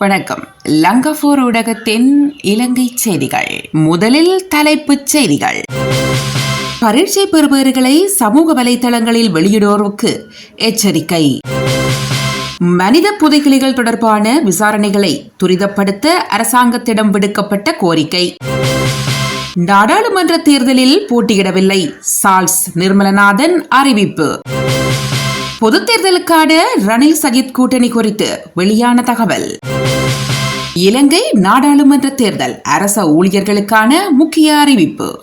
வணக்கம். லங்கபூர் ஊடகத்தின் இலங்கை செய்திகள். முதலில் தலைப்புச் செய்திகள். பரீட்சை பெறுபவர்களை சமூக வலைதளங்களில் வெளியிடுவோருக்கு எச்சரிக்கை. மனித புதைக்கிளிகள் தொடர்பான விசாரணைகளை துரிதப்படுத்த அரசாங்கத்திடம் விடுக்கப்பட்ட கோரிக்கை. நாடாளுமன்ற தேர்தலில் போட்டியிடவில்லை. சால்ஸ் நிர்மலநாதன் அறிவிப்பு. பொது தேர்தலுக்கான ரணில் சஜித் கூட்டணி குறித்து வெளியான தகவல். இலங்கை நாடாளுமன்ற தேர்தல் அரச ஊழியர்களுக்கான முக்கிய அறிவிப்பு.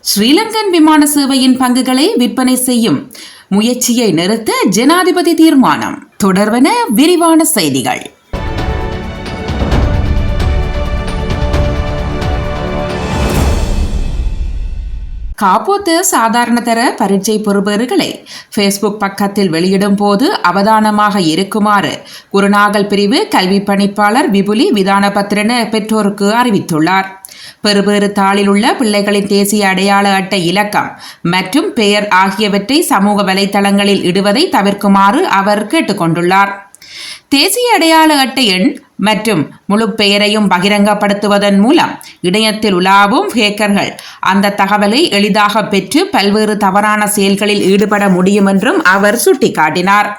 ஸ்ரீலங்கன் விமான சேவையின் பங்குகளை விற்பனை செய்யும் முயற்சியை நிறுத்த ஜனாதிபதி தீர்மானம். தொடர்வன விரிவான செய்திகள். காப்போத்து சாதாரணதர பரீட்சை பெறுபேறுகளை ஃபேஸ்புக் பக்கத்தில் வெளியிடும் போது அவதானமாக இருக்குமாறு குருநாகல் பிரிவு கல்வி பணிப்பாளர் விபுலி விதானபத்திரன பெற்றோருக்கு அறிவித்துள்ளார். பெறுபேறு தாளில் உள்ள பிள்ளைகளின் தேசிய அடையாள அட்டை இலக்கம் மற்றும் பெயர் ஆகியவற்றை சமூக வலைதளங்களில் இடுவதை தவிர்க்குமாறு அவர் கேட்டுக்கொண்டுள்ளார். தேசிய அடையாள அட்டை எண் மற்றும் முழு பெயரையும் பகிரங்கப்படுத்துவதன் மூலம் இணையத்தில் உலாவும் ஹேக்கர்கள் அந்த தகவலை எளிதாக பெற்று பல்வேறு தவறான செயல்களில் ஈடுபட முடியும் என்றும் அவர் சுட்டிக்காட்டினார்.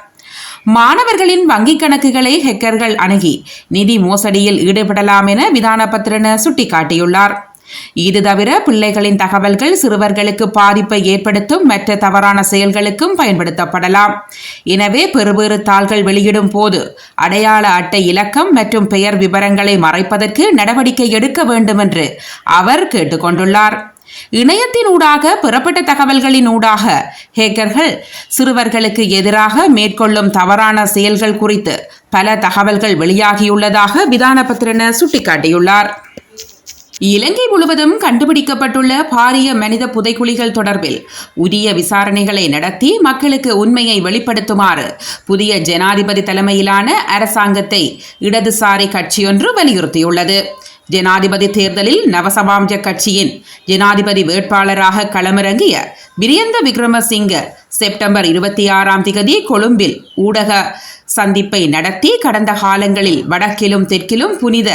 மாணவர்களின் வங்கிக் கணக்குகளை ஹேக்கர்கள் அணுகி நிதி மோசடியில் ஈடுபடலாம் என விதானபத்திரன சுட்டிக்காட்டியுள்ளார். இது தவிர பிள்ளைகளின் தகவல்கள் சிறுவர்களுக்கு பாதிப்பை ஏற்படுத்தும் மற்ற தவறான செயல்களுக்கும் பயன்படுத்தப்படலாம். எனவே பெறுவேறு தாள்கள் வெளியிடும் போது அடையாள அட்டை இலக்கம் மற்றும் பெயர் விவரங்களை மறைப்பதற்கு நடவடிக்கை எடுக்க வேண்டும் என்று அவர் கேட்டுக்கொண்டுள்ளார். இணையத்தின் ஊடாக பெறப்பட்ட தகவல்களின் ஊடாக ஹேக்கர்கள் சிறுவர்களுக்கு எதிராக மேற்கொள்ளும் தவறான செயல்கள் குறித்து பல தகவல்கள் வெளியாகியுள்ளதாக விதான பத்திரன சுட்டிக்காட்டியுள்ளார். இலங்கை முழுவதும் கண்டுபிடிக்கப்பட்டுள்ள பாரிய மனித புதைக்குழிகள் தொடர்பில் உரிய விசாரணைகளை நடத்தி மக்களுக்கு உண்மையை வெளிப்படுத்துமாறு புதிய ஜனாதிபதி தலைமையிலான அரசாங்கத்தை இடதுசாரி கட்சியொன்று வலியுறுத்தியுள்ளது. ஜனாதிபதி தேர்தலில் நவசபாம்ஜ கட்சியின் ஜனாதிபதி வேட்பாளராக களமிறங்கிய பிரியந்த விக்ரமசிங்க செப்டம்பர் இருபத்தி ஆறாம் திகதி கொழும்பில் ஊடக சந்திப்பை நடத்தி கடந்த காலங்களில் வடக்கிலும் தெற்கிலும் புனித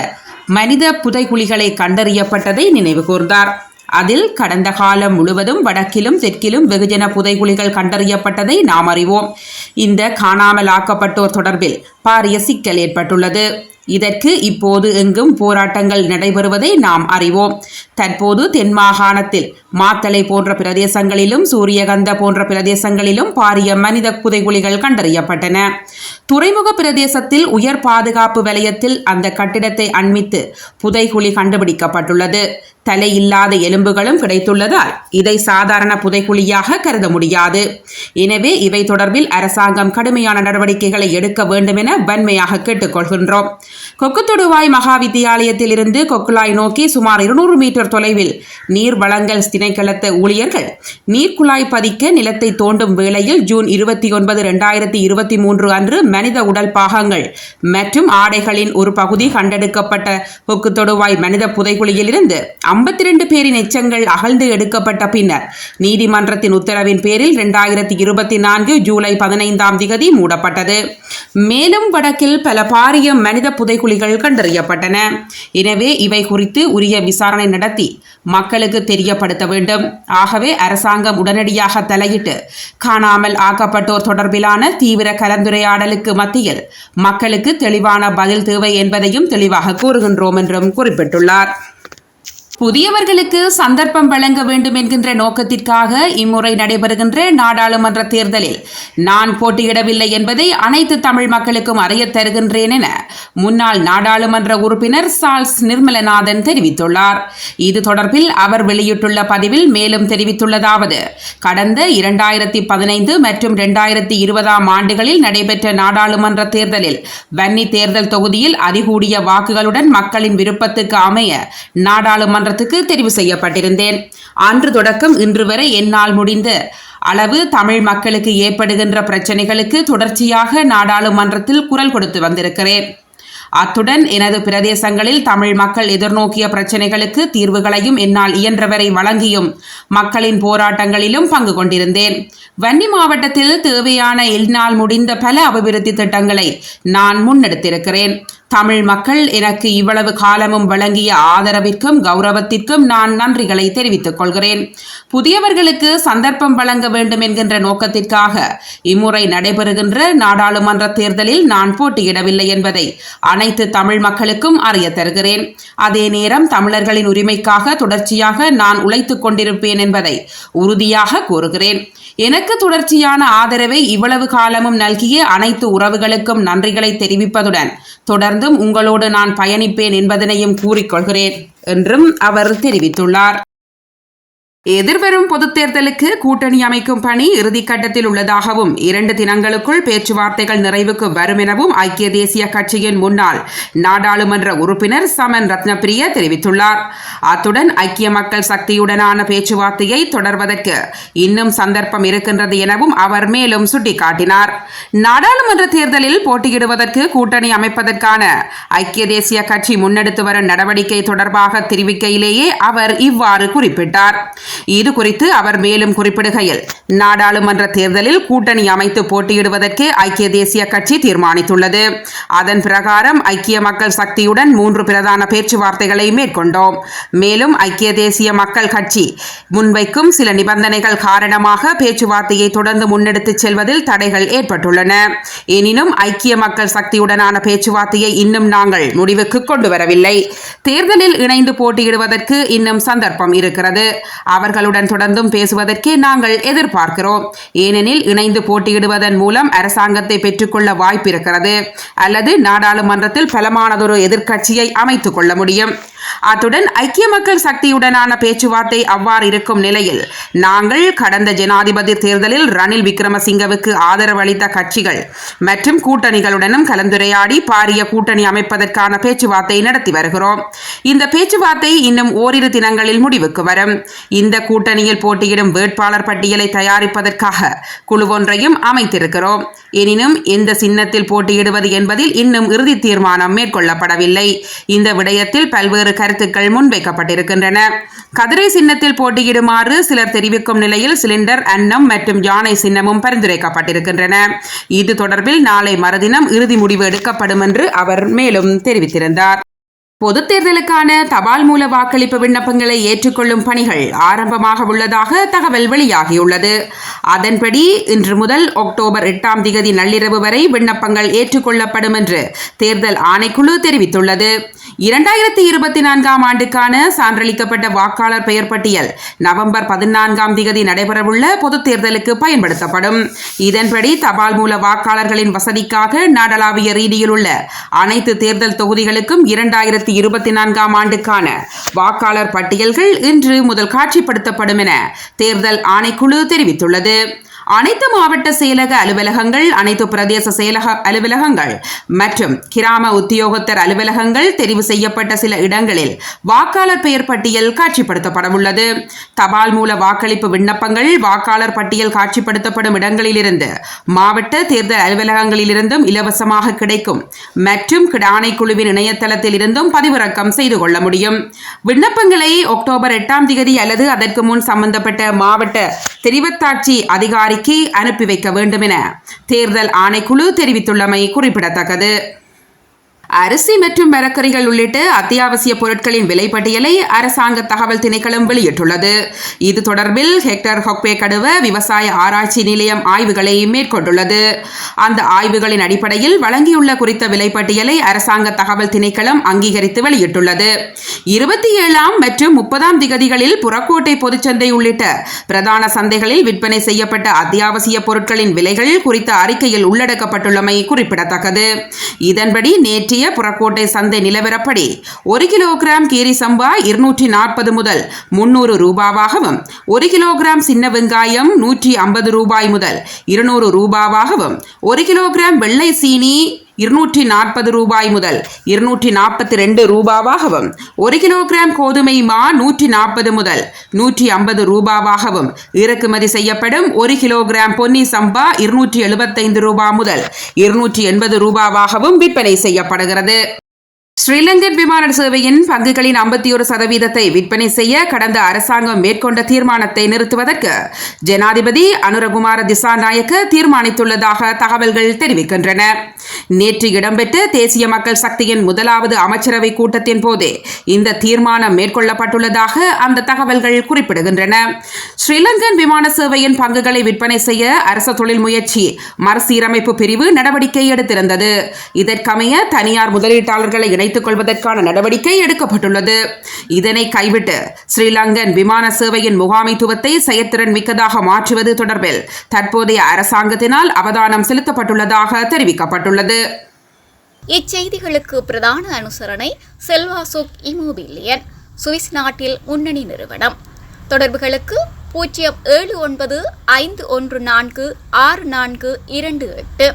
மனித புதைகுழிகளை கண்டறியப்பட்டதை நினைவுகூர்ந்தார் அதில் கடந்த காலம் முழுவதும் வடக்கிலும் தெற்கிலும் வெகுஜன புதைகுழிகள் கண்டறியப்பட்டதை நாம் அறிவோம். இந்த காணாமல் ஆக்கப்பட்டோர் தொடர்பில் பாரிய சிக்கல் ஏற்பட்டுள்ளது. இதற்கு இப்போது எங்கும் போராட்டங்கள் நடைபெறுவதை நாம் அறிவோம். தற்போது தென் மாகாணத்தில் மாத்தளை போன்ற பிரதேசங்களிலும் சூரியகந்த போன்ற பிரதேசங்களிலும் பாரிய மனித புதைகுழிகள் கண்டறியப்பட்டன. துறைமுக பிரதேசத்தில் உயர் பாதுகாப்பு வலயத்தில் அந்த கட்டிடத்தை அண்மித்து புதைகுழி கண்டுபிடிக்கப்பட்டுள்ளது. தலை இல்லாத எலும்புகளும் கிடைத்துள்ளதால் இதை சாதாரண புதைகுழியாக கருத முடியாது. எனவே இவை தொடர்பில் அரசாங்கம் கடுமையான நடவடிக்கைகளை எடுக்க வேண்டும் என வன்மையாக கேட்டுக்கொள்கின்றோம். கொக்குத்தொடுவாய் மகா வித்தியாலயத்தில் இருந்து கொக்குலாய் நோக்கி சுமார் இருநூறு மீட்டர் தொலைவில் நீர் வளங்கள் திணைக்களத்த ஊழியர்கள் நீர்க்குழாய் பதிக்க நிலத்தை தோண்டும் வேளையில் ஜூன் இருபத்தி ஒன்பது இரண்டாயிரத்தி இருபத்தி மூன்று அன்று மனித உடல் பாகங்கள் மற்றும் ஆடைகளின் ஒரு பகுதி கண்டெடுக்கப்பட்ட கொக்குத்தொடுவாய் மனித புதைக்குழியில் இருந்து ஐம்பத்தி இரண்டு பேரின் எச்சங்கள் அகழ்ந்து எடுக்கப்பட்ட பின்னர் நீதிமன்றத்தின் உத்தரவின் பேரில் இரண்டாயிரத்தி இருபத்தி நான்கு ஜூலை பதினைந்தாம் திகதி மூடப்பட்டது. மேலும் வடக்கில் பல பாரிய மனித புதைகுழிகள் கண்டறியப்பட்டன. எனவே இவை குறித்து உரிய விசாரணை நடத்தி மக்களுக்கு தெரியப்படுத்த வேண்டும். ஆகவே அரசாங்கம் உடனடியாக தலையிட்டு காணாமல் ஆக்கப்பட்டோர் தொடர்பிலான தீவிர கலந்துரையாடலுக்கு மத்தியில் மக்களுக்கு தெளிவான பதில் தேவை என்பதையும் தெளிவாக கூறுகின்றோம் என்றும் குறிப்பிட்டுள்ளார். புதியவர்களுக்கு சந்தர்ப்பம் வழங்க வேண்டும் என்கின்ற நோக்கத்திற்காக இம்முறை நடைபெறுகின்ற நாடாளுமன்ற தேர்தலில் நான் போட்டியிடவில்லை என்பதை அனைத்து தமிழ் மக்களுக்கும் அறியத் தருகின்றேன் என முன்னாள் நாடாளுமன்ற உறுப்பினர் சால்ஸ் நிர்மலநாதன் தெரிவித்துள்ளார். இது தொடர்பில் அவர் வெளியிட்டுள்ள பதிவில் மேலும் தெரிவித்துள்ளதாவது கடந்த இரண்டாயிரத்தி பதினைந்து மற்றும் இரண்டாயிரத்தி இருபதாம் ஆண்டுகளில் நடைபெற்ற நாடாளுமன்ற தேர்தலில் வன்னி தேர்தல் தொகுதியில் அதிகூடிய வாக்குகளுடன் மக்களின் விருப்பத்துக்கு அமைய நாடாளுமன்ற நீதிமன்றத்துக்கு தெரிவு செய்யப்பட்டிருந்தேன். அன்று தொடக்கம் இன்று வரை என்னால் முடிந்த அளவு தமிழ் மக்களுக்கு ஏற்படுகின்ற பிரச்சனைகளுக்கு தொடர்ச்சியாக நாடாளுமன்றத்தில் குரல் கொடுத்து வந்திருக்கிறேன். அத்துடன் எனது பிரதேசங்களில் தமிழ் மக்கள் எதிர்நோக்கிய பிரச்சினைகளுக்கு தீர்வுகளையும் என்னால் இயன்றவரை வழங்கியும் மக்களின் போராட்டங்களிலும் பங்கு கொண்டிருந்தேன். வன்னி மாவட்டத்தில் தேவையான என்னால் முடிந்த பல அபிவிருத்தி திட்டங்களை நான் முன்னெடுத்திருக்கிறேன். தமிழ் மக்கள் எனக்கு இவ்வளவு காலமும் வழங்கிய ஆதரவிற்கும் கௌரவத்திற்கும் நான் நன்றிகளை தெரிவித்துக் கொள்கிறேன். புதியவர்களுக்கு சந்தர்ப்பம் வழங்க வேண்டும் என்கின்ற நோக்கத்திற்காக இம்முறை நடைபெறுகின்ற நாடாளுமன்ற தேர்தலில் நான் போட்டியிடவில்லை என்பதை அனைத்து தமிழ் மக்களுக்கும் அறிய தருகிறேன். அதே நேரம் தமிழர்களின் உரிமைக்காக தொடர்ச்சியாக நான் உழைத்துக் கொண்டிருப்பேன் என்பதை உறுதியாக கூறுகிறேன். எனக்கு தொடர்ச்சியான ஆதரவை இவ்வளவு காலமும் நல்கிய அனைத்து உறவுகளுக்கும் நன்றிகளை தெரிவிப்பதுடன் தொடர்ந்தும் உங்களோடு நான் பயணிப்பேன் என்பதனையும் கூறிக்கொள்கிறேன் என்றும் அவர் தெரிவித்துள்ளார். எதிர்வரும் பொதுத் தேர்தலுக்கு கூட்டணி அமைக்கும் பணி இறுதிக்கட்டத்தில் உள்ளதாகவும் இரண்டு தினங்களுக்குள் பேச்சுவார்த்தைகள் நிறைவுக்கு வரும் எனவும் ஐக்கிய தேசிய கட்சியின் முன்னாள் நாடாளுமன்ற உறுப்பினர் சமன் ரத்னப்பிரிய தெரிவித்துள்ளார். அத்துடன் ஐக்கிய மக்கள் சக்தியுடனான பேச்சுவார்த்தையை தொடர்வதற்கு இன்னும் சந்தர்ப்பம் இருக்கின்றது எனவும் அவர் மேலும் சுட்டிக்காட்டினார். நாடாளுமன்ற தேர்தலில் போட்டியிடுவதற்கு கூட்டணி அமைப்பதற்கான ஐக்கிய தேசிய கட்சி முன்னெடுத்து வரும் நடவடிக்கை தொடர்பாக தெரிவிக்கையிலேயே அவர் இவ்வாறு குறிப்பிட்டார். இது குறித்து அவர் மேலும் குறிப்பிடுகையில் நாடாளுமன்ற தேர்தலில் கூட்டணி அமைத்து போட்டியிடுவதற்கு ஐக்கிய தேசிய கட்சி தீர்மானித்துள்ளது. அதன் பிரகாரம் ஐக்கிய மக்கள் சக்தியுடன் மூன்று பிரதான பேச்சுவார்த்தைகளை மேற்கொண்டோம். மேலும் ஐக்கிய தேசிய மக்கள் கட்சி முன்வைக்கும் சில நிபந்தனைகள் காரணமாக பேச்சுவார்த்தையை தொடர்ந்து முன்னெடுத்துச் செல்வதில் தடைகள் ஏற்பட்டுள்ளன. எனினும் ஐக்கிய மக்கள் சக்தியுடனான பேச்சுவார்த்தையை இன்னும் நாங்கள் முடிவுக்கு கொண்டு வரவில்லை. தேர்தலில் இணைந்து போட்டியிடுவதற்கு இன்னும் சந்தர்ப்பம் இருக்கிறது. அவர் அவர்களுடன் தொடர்ந்தும் பேசுவதற்கே நாங்கள் எதிர்பார்க்கிறோம். ஏனெனில் இணைந்து போட்டியிடுவதன் மூலம் அரசாங்கத்தை பெற்றுக்கொள்ள வாய்ப்பிருக்கிறது. அல்லது நாடாளுமன்றத்தில் பலமானதொரு எதிர்க்கட்சியை அமைத்துக் கொள்ள முடியும். அத்துடன் ஐக்கிய மக்கள் சக்தியுடனான பேச்சுவார்த்தை அவ்வாறு இருக்கும் நிலையில் நாங்கள் கடந்த ஜனாதிபதி தேர்தலில் ரணில் விக்ரமசிங்கவுக்கு ஆதரவு அளித்த கட்சிகள் மற்றும் கூட்டணிகளுடனும் கலந்துரையாடி பாரிய கூட்டணி அமைப்பதற்கான பேச்சுவார்த்தை நடத்தி வருகிறோம். இந்த பேச்சுவார்த்தை இன்னும் ஓரிரு தினங்களில் முடிவுக்கு வரும். இந்த கூட்டணியில் போட்டியிடும் வேட்பாளர் பட்டியலை தயாரிப்பதற்காக குழு ஒன்றையும் அமைத்திருக்கிறோம். எனினும் எந்த சின்னத்தில் போட்டியிடுவது என்பதில் இன்னும் இறுதி தீர்மானம் மேற்கொள்ளப்படவில்லை. இந்த விடயத்தில் பல்வேறு கருத்துக்கள் முன்வைக்கப்பட்டிருக்கின்றன. கதிரை சின்னத்தில் போட்டியிடுமாறு சிலர் தெரிவிக்கும் நிலையில் சிலிண்டர் அன்னம் மற்றும் யானை சின்னமும் பரிந்துரைக்கப்பட்டிருக்கின்றன. இது தொடர்பில் நாளை மறுதினம் இறுதி முடிவு எடுக்கப்படும் என்று அவர் மேலும் தெரிவித்திருந்தார். பொதுத் தேர்தலுக்கான தபால் மூல வாக்களிப்பு விண்ணப்பங்களை ஏற்றுக்கொள்ளும் பணிகள் ஆரம்பமாக உள்ளதாக தகவல் வெளியாகியுள்ளது. அதன்படி இன்று முதல் அக்டோபர் எட்டாம் திகதி நள்ளிரவு வரை விண்ணப்பங்கள் ஏற்றுக்கொள்ளப்படும் என்று தேர்தல் ஆணைக்குழு தெரிவித்துள்ளது. இரண்டாயிரத்தி இருபத்தி நான்காம் ஆண்டுக்கான சான்றளிக்கப்பட்ட வாக்காளர் பெயர் பட்டியல் நவம்பர் பதினான்காம் திகதி நடைபெறவுள்ள பொதுத் தேர்தலுக்கு பயன்படுத்தப்படும். இதன்படி தபால் மூல வாக்காளர்களின் வசதிக்காக நாடளாவிய ரீதியில் உள்ள அனைத்து தேர்தல் தொகுதிகளுக்கும் இரண்டாயிரத்தி இருபத்தி நான்காம் ஆண்டுக்கான வாக்காளர் பட்டியல்கள் இன்று முதல் காட்சிப்படுத்தப்படும் என தேர்தல் ஆணைக்குழு தெரிவித்துள்ளது. அனைத்து மாவட்ட செயலக அலுவலகங்கள் அனைத்து பிரதேச செயலக அலுவலகங்கள் மற்றும் கிராம உத்தியோகத்தர் அலுவலகங்கள் தெரிவு செய்யப்பட்ட சில இடங்களில் வாக்காளர் பெயர் பட்டியல் காட்சிப்படுத்தப்பட உள்ளது. தபால் மூல வாக்களிப்பு விண்ணப்பங்கள் வாக்காளர் பட்டியல் காட்சிப்படுத்தப்படும் இடங்களிலிருந்து மாவட்ட தேர்தல் அலுவலகங்களிலிருந்தும் இலவசமாக கிடைக்கும் மற்றும் ஆணைக்குழுவின் இணையதளத்தில் இருந்தும் பதிவிறக்கம் செய்து கொள்ள முடியும். விண்ணப்பங்களை அக்டோபர் எட்டாம் தேதி அல்லது அதற்கு முன் சம்பந்தப்பட்ட மாவட்ட தெரிவத்தாட்சி அதிகாரி அறிக்கை அனுப்பி வைக்க வேண்டும் என தேர்தல் ஆணைக்குழு தெரிவித்துள்ளமை குறிப்பிடத்தக்கது. அரிசி மற்றும் மரக்கறிகள் உள்ளிட்ட அத்தியாவசிய பொருட்களின் விலைப்பட்டியலை அரசாங்க தகவல் திணைக்களம் வெளியிட்டுள்ளது. இது தொடர்பில் ஹெக்டர் ஹொக்பே கடுவ விவசாய ஆராய்ச்சி நிலையம் ஆய்வுகளை மேற்கொண்டுள்ளது. அந்த ஆய்வுகளின் அடிப்படையில் வழங்கியுள்ள குறித்த விலைப்பட்டியலை அரசாங்க தகவல் திணைக்களம் அங்கீகரித்து வெளியிட்டுள்ளது. இருபத்தி ஏழாம் மற்றும் முப்பதாம் திகதிகளில் புறக்கோட்டை பொதுச்சந்தை உள்ளிட்ட பிரதான சந்தைகளில் விற்பனை செய்யப்பட்ட அத்தியாவசிய பொருட்களின் விலைகள் குறித்த அறிக்கையில் உள்ளடக்கப்பட்டுள்ளமை குறிப்பிடத்தக்கது. இதன்படி நேற்று புறக்கோட்டை சந்தை நிலவரப்படி ஒரு கிலோகிராம் கீரி சம்பா இருநூற்றி நாற்பது முதல் முன்னூறு ரூபாவாகவும் ஒரு கிலோகிராம் சின்ன வெங்காயம் நூற்றி ஐம்பது ரூபாய் முதல் இருநூறு ரூபாவாகவும் ஒரு கிலோகிராம் வெள்ளை சீனி இருநூற்றி நாற்பது ரூபாய் முதல் இருநூற்றி நாற்பத்தி ரெண்டு ரூபாவாகவும் ஒரு கிலோகிராம் கோதுமை மா நூற்றி நாற்பது முதல் நூற்றி ஐம்பது ரூபாவாகவும் இறக்குமதி செய்யப்படும் ஒரு கிலோகிராம் பொன்னி சம்பா இருநூற்றி எழுபத்தைந்து ரூபாய் முதல் இருநூற்றி எண்பது ரூபாவாகவும் விற்பனை செய்யப்படுகிறது. ஸ்ரீலங்கன் விமான சேவையின் பங்குகளின் ஐம்பத்தி ஒரு சதவீதத்தை விற்பனை செய்ய கடந்த அரசாங்கம் மேற்கொண்ட தீர்மானத்தை நிறுத்துவதற்கு ஜனாதிபதி அனுரகுமார திசாநாயக்க தீர்மானித்துள்ளதாக தகவல்கள் தெரிவிக்கின்றன. நேற்று இடம்பெற்ற தேசிய மக்கள் சக்தியின் முதலாவது அமைச்சரவை கூட்டத்தின் போதே இந்த தீர்மானம் மேற்கொள்ளப்பட்டுள்ளதாக அந்த தகவல்கள் குறிப்பிடுகின்றன. ஸ்ரீலங்கன் விமான சேவையின் பங்குகளை விற்பனை செய்ய அரச தொழில் முயற்சி மறுசீரமைப்பு பிரிவு நடவடிக்கை எடுத்திருந்தது. இதற்கமைய தனியார் முதலீட்டாளர்களை இணைத்துக் கொள்வதற்கான நடவடிக்கை எடுக்கப்பட்டுள்ளது. இதனை கைவிட்டு ஸ்ரீலங்கன் விமான சேவையின் முகாமைத்துவத்தை செயற்திறன் மிக்கதாக மாற்றுவது தொடர்பில் தற்போதைய அரசாங்கத்தினால் அவதானம் செலுத்தப்பட்டுள்ளதாக தெரிவிக்கப்பட்டுள்ளது. இச்செய்திகளுக்கு பிரதான அனுசரணை செல்வாசுக் இமோபிலியன் சுவிஸ் நாட்டில் முன்னணி நிறுவனம். தொடர்புகளுக்கு பூஜ்ஜியம் ஏழு ஒன்பது ஐந்து ஒன்று நான்கு ஆறு நான்கு இரண்டு எட்டு.